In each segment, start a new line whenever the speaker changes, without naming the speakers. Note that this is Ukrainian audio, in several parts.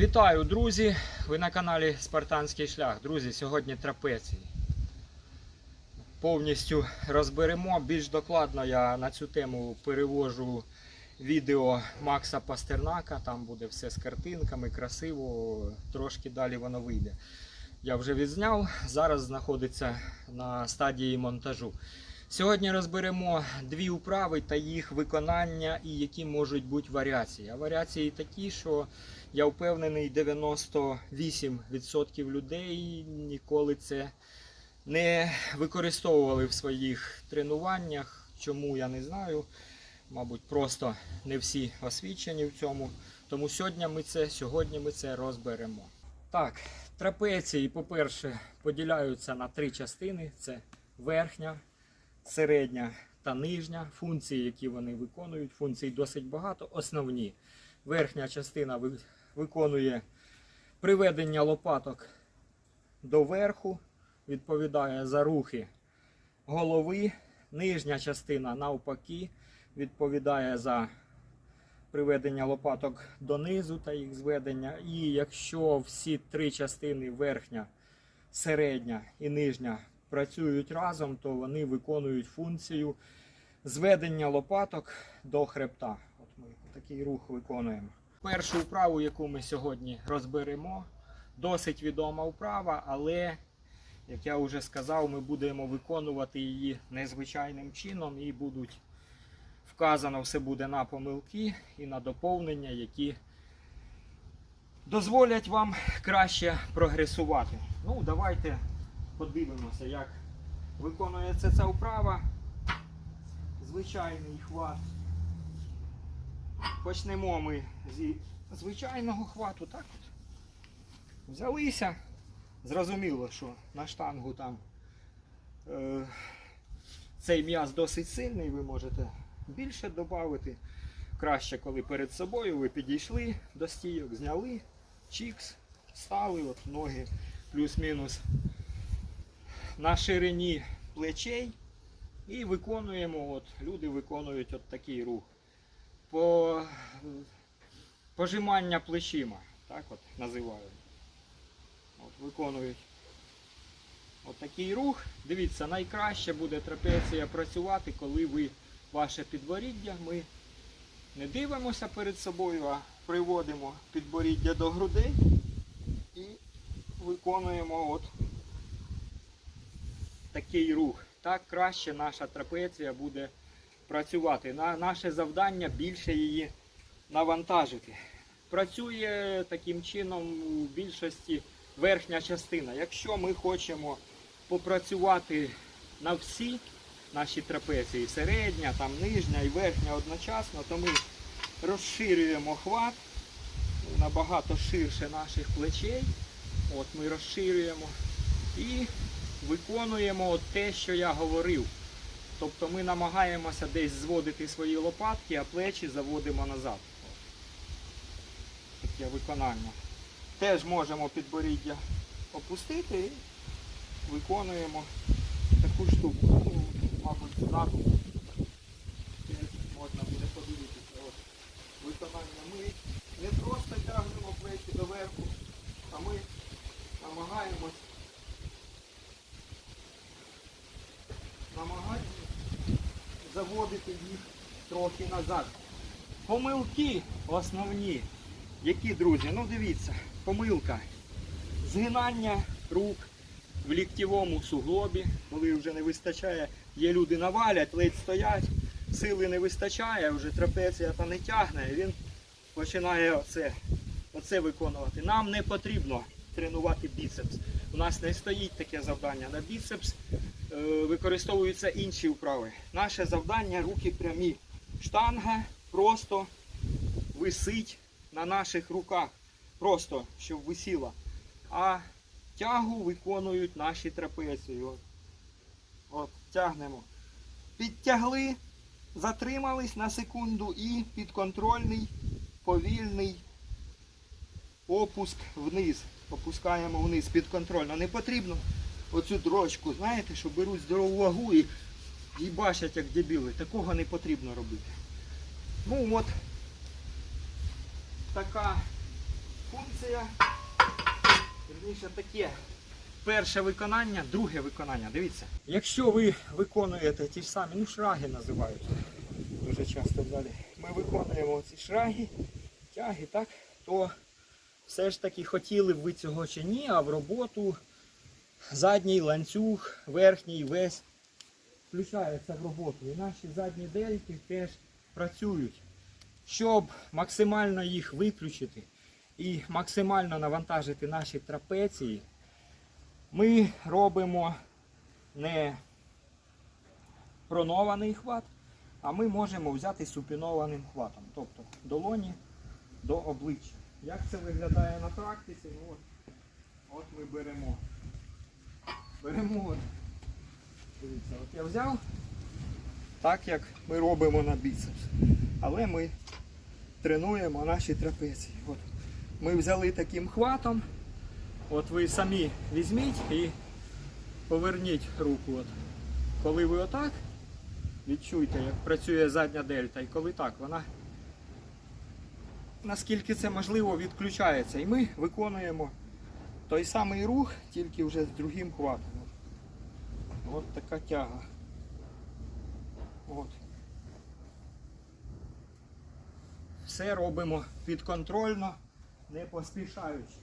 Вітаю, друзі! Ви на каналі Спартанський шлях. Друзі, сьогодні трапеції. Повністю розберемо. Більш докладно я на цю тему перевожу відео Макса Пастернака. Там буде все з картинками, красиво, трошки далі воно вийде. Я вже відзняв, зараз знаходиться на стадії монтажу. Сьогодні розберемо дві вправи та їх виконання і які можуть бути варіації. А варіації такі, що я впевнений, 98% людей ніколи це не використовували в своїх тренуваннях. Чому я не знаю. Мабуть, просто не всі освічені в цьому. Тому сьогодні ми це, сьогодні ми це розберемо. Так, трапеції, по-перше, поділяються на три частини: це верхня, середня та нижня. Функції, які вони виконують. Функцій досить багато. Основні. Верхня частина виконує приведення лопаток до верху, відповідає за рухи голови. Нижня частина навпаки відповідає за приведення лопаток донизу та їх зведення. І якщо всі три частини верхня, середня і нижня працюють разом, то вони виконують функцію зведення лопаток до хребта. От ми такий рух виконуємо. Першу вправу, яку ми сьогодні розберемо, досить відома вправа, але, як я вже сказав, ми будемо виконувати її незвичайним чином і будуть вказано все буде на помилки і на доповнення, які дозволять вам краще прогресувати. Ну, давайте подивимося, як виконується ця вправа. Звичайний хват. Почнемо ми зі звичайного хвату. Так от. Взялися. Зрозуміло, що на штангу там е, цей м'яз досить сильний, ви можете більше додати. Краще, коли перед собою ви підійшли до стійок, зняли, чікс, стали, от ноги плюс-мінус на ширині плечей. І виконуємо, от люди виконують от такий рух. По пожимання плечима, так от називають. От виконують от рух. Дивіться, найкраще буде трапеція працювати, коли ви ваше підборіддя. Ми не дивимося перед собою, а приводимо підборіддя до грудей і виконуємо от такий рух. Так краще наша трапеція буде працювати. На, наше завдання більше її навантажити. Працює таким чином у більшості верхня частина. Якщо ми хочемо попрацювати на всі наші трапеції, середня, там нижня і верхня одночасно, то ми розширюємо хват набагато ширше наших плечей. От ми розширюємо і виконуємо те, що я говорив. Тобто ми намагаємося десь зводити свої лопатки, а плечі заводимо назад. Таке виконання. Теж можемо підборіддя опустити і виконуємо таку штуку. Ну, мабуть, ззаду можна буде подивитися. От. Виконання ми не просто тягнемо плечі доверху, а ми намагаємось намагаємось заводити їх трохи назад. Помилки основні. Які, друзі? Ну дивіться, помилка. Згинання рук в ліктєвому суглобі, коли вже не вистачає, є люди навалять, ледь стоять, сили не вистачає, вже трапеція та не тягне, він починає оце, оце виконувати. Нам не потрібно тренувати біцепс. У нас не стоїть таке завдання на біцепс, е, використовуються інші вправи. Наше завдання руки прямі. Штанга просто висить на наших руках. Просто щоб висіла. А тягу виконують наші трапеції. От, От тягнемо. Підтягли, затримались на секунду і підконтрольний, повільний опуск вниз. Опускаємо вниз підконтрольно. Не потрібно оцю дрочку, знаєте, що беруть здорову вагу і, і бачать, як дебіли. Такого не потрібно робити. Ну от така функція. Вірніше таке перше виконання, друге виконання. Дивіться. Якщо ви виконуєте ті ж самі, ну шраги називають дуже часто взагалі. Ми виконуємо ці шраги, тяги, так, то все ж таки хотіли б ви цього чи ні, а в роботу задній ланцюг, верхній весь включається в роботу. І наші задні дельки теж працюють. Щоб максимально їх виключити і максимально навантажити наші трапеції, ми робимо не пронований хват, а ми можемо взяти супінованим хватом, тобто долоні до обличчя. Як це виглядає на практиці? Ну, от, от ми беремо. Беремо. От. Дивіться, от я взяв так, як ми робимо на біцепс. Але ми тренуємо наші трапеції. От. Ми взяли таким хватом. От ви самі візьміть і поверніть руку. От. Коли ви отак, відчуйте, як працює задня дельта. І коли так, вона наскільки це можливо відключається. І ми виконуємо той самий рух, тільки вже з другим хватом. От така тяга. От. Все робимо підконтрольно, не поспішаючи.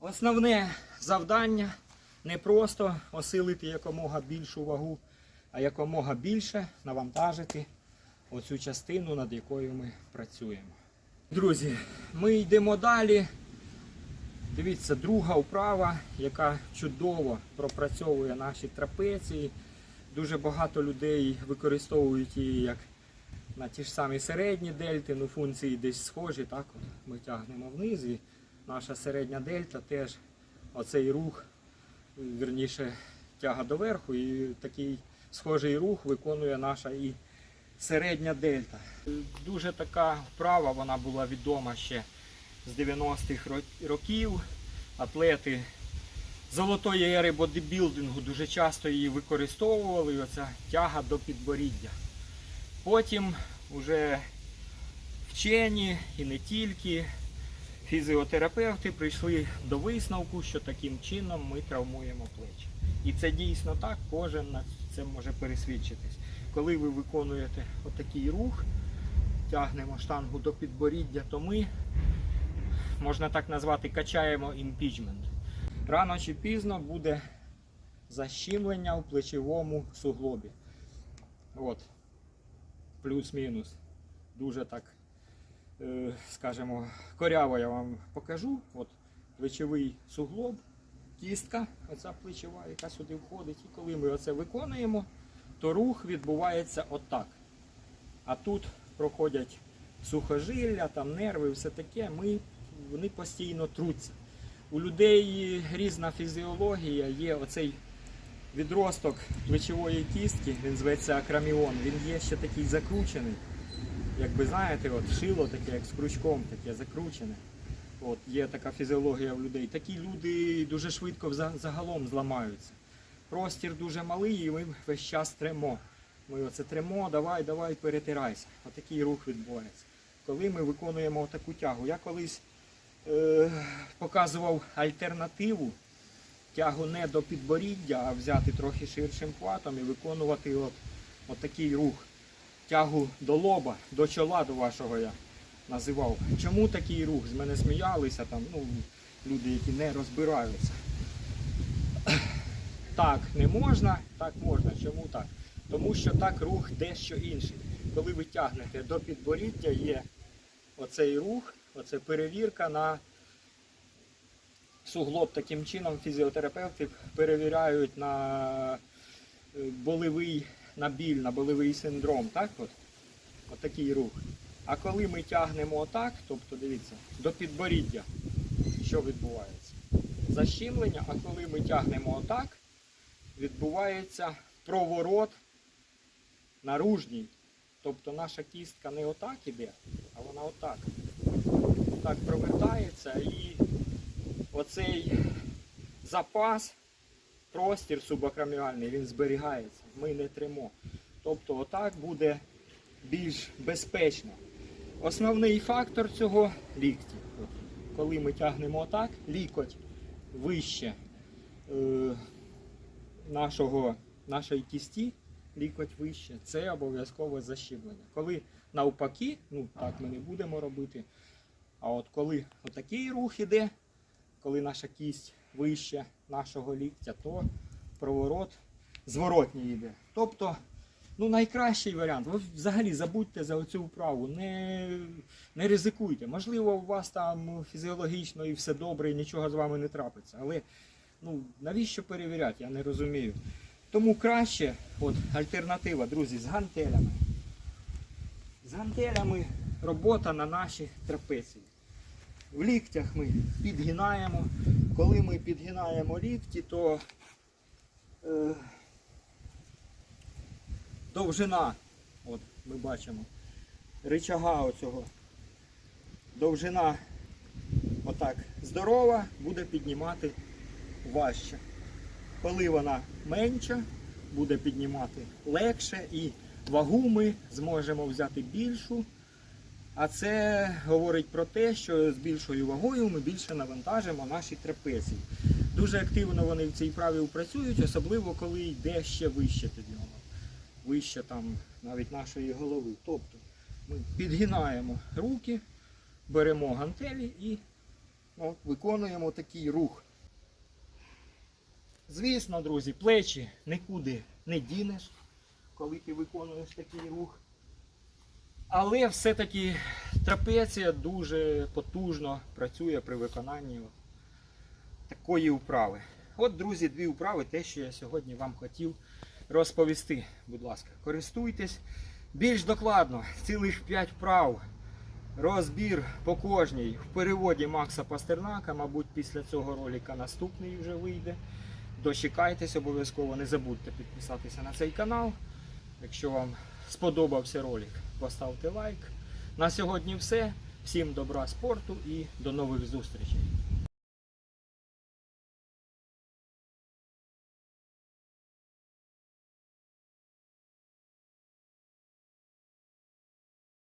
Основне завдання не просто осилити якомога більшу вагу, а якомога більше навантажити оцю частину, над якою ми працюємо. Друзі, ми йдемо далі. Дивіться, друга вправа, яка чудово пропрацьовує наші трапеції. Дуже багато людей використовують її як на ті ж самі середні дельти, ну функції десь схожі. Так, от ми тягнемо вниз і наша середня дельта теж оцей рух, вірніше тяга доверху, і такий схожий рух виконує наша і середня дельта. Дуже така вправа, вона була відома ще з 90-х років. Атлети золотої ери бодибілдингу дуже часто її використовували. Оця тяга до підборіддя. Потім вже вчені і не тільки фізіотерапевти прийшли до висновку, що таким чином ми травмуємо плечі. І це дійсно так, кожен на це може пересвідчитись. Коли ви виконуєте отакий рух, тягнемо штангу до підборіддя, то ми, можна так назвати, качаємо імпічмент. Рано чи пізно буде защемлення в плечовому суглобі. От. Плюс-мінус. Дуже так, е, скажімо, коряво я вам покажу. От плечовий суглоб, кістка, оця плечова, яка сюди входить. І коли ми оце виконуємо, то рух відбувається отак. А тут проходять сухожилля, там нерви, все таке, ми, вони постійно труться. У людей різна фізіологія, є оцей відросток плечової кістки, він зветься акраміон, він є ще такий закручений. Якби знаєте, от шило таке, як з крючком, таке закручене. От, є така фізіологія в людей. Такі люди дуже швидко загалом зламаються. Простір дуже малий і ми весь час тремо. Ми оце тремо, давай, давай, перетирайся. Отакий рух відбувається. Коли ми виконуємо таку тягу. Я колись е, показував альтернативу тягу не до підборіддя, а взяти трохи ширшим хватом і виконувати от, от такий рух. Тягу до лоба, до чола до вашого я називав. Чому такий рух? З мене сміялися там, ну, люди, які не розбираються. Так не можна, так можна. Чому так? Тому що так рух дещо інший. Коли ви тягнете до підборіддя, є оцей рух, оце перевірка на суглоб. Таким чином фізіотерапевти перевіряють на е, болевий на біль, на болевий синдром. Так от? Отакий рух. А коли ми тягнемо отак, тобто дивіться, до підборіддя, що відбувається? Защемлення, а коли ми тягнемо отак, відбувається проворот наружній. Тобто наша кістка не отак іде, а вона отак. Так провертається і оцей запас, простір субакроміальний, він зберігається. Ми не тримо. Тобто отак буде більш безпечно. Основний фактор цього лікті. Коли ми тягнемо отак, лікоть вище е, нашого, нашої кісті, лікоть вище, це обов'язкове защіплення. Коли навпаки, ну так ми не будемо робити. А от коли отакий рух іде, коли наша кість вище нашого ліктя, то проворот зворотній йде. Тобто, ну найкращий варіант. Ви взагалі забудьте за цю вправу, не, не ризикуйте. Можливо, у вас там фізіологічно і все добре, і нічого з вами не трапиться. Але ну, навіщо перевіряти, я не розумію. Тому краще, от альтернатива, друзі, з гантелями. З гантелями робота на наші трапеції. В ліктях ми підгинаємо. Коли ми підгинаємо лікті, то е, довжина, от ми бачимо, ричага оцього, довжина отак здорова, буде піднімати важче. Коли вона менша, буде піднімати легше і вагу ми зможемо взяти більшу. А це говорить про те, що з більшою вагою ми більше навантажимо наші трапеції. Дуже активно вони в цій праві працюють, особливо коли йде ще вище підйому. Вище там навіть нашої голови. Тобто ми підгинаємо руки, беремо гантелі і от, виконуємо такий рух. Звісно, друзі, плечі нікуди не дінеш, коли ти виконуєш такий рух. Але все-таки трапеція дуже потужно працює при виконанні такої вправи. От, друзі, дві вправи, те, що я сьогодні вам хотів розповісти. Будь ласка, користуйтесь більш докладно, цілих 5 вправ. Розбір по кожній в переводі Макса Пастернака, мабуть, після цього ролика наступний вже вийде. Дочекайтесь обов'язково, не забудьте підписатися на цей канал. Якщо вам сподобався ролик, поставте лайк. На сьогодні все. Всім добра спорту і до нових зустрічей.